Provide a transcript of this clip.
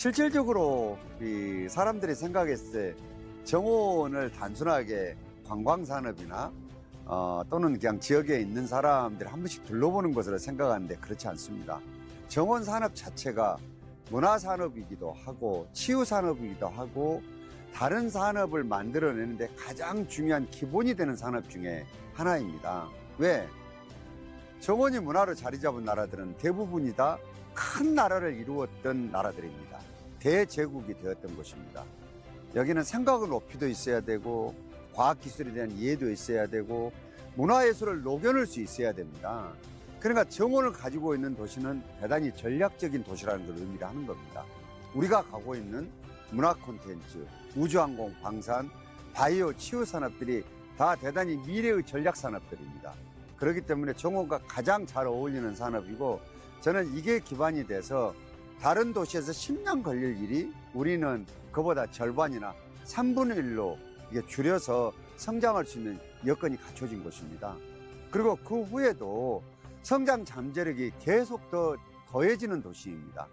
실질적으로 이 사람들이 생각했을 때 정원을 단순하게 관광산업이나 어, 또는 그냥 지역에 있는 사람들이 한 번씩 둘러보는 것으로 생각하는데 그렇지 않습니다. 정원 산업 자체가 문화 산업이기도 하고 치유 산업이기도 하고 다른 산업을 만들어내는데 가장 중요한 기본이 되는 산업 중에 하나입니다. 왜? 정원이 문화로 자리 잡은 나라들은 대부분이 다 큰 나라를 이루었던 나라들입니다. 대제국이 되었던 곳입니다. 여기는 생각의 높이도 있어야 되고 과학기술에 대한 이해도 있어야 되고 문화예술을 녹여낼 수 있어야 됩니다. 그러니까 정원을 가지고 있는 도시는 대단히 전략적인 도시라는 걸 의미를 하는 겁니다. 우리가 가고 있는 문화 콘텐츠, 우주항공, 방산, 바이오, 치유 산업들이 다 대단히 미래의 전략 산업들입니다. 그렇기 때문에 정원과 가장 잘 어울리는 산업이고 저는 이게 기반이 돼서 다른 도시에서 10년 걸릴 일이 우리는 그보다 절반이나 3분의 1로 이게 줄여서 성장할 수 있는 여건이 갖춰진 것입니다. 그리고 그 후에도 성장 잠재력이 계속 더 더해지는 도시입니다.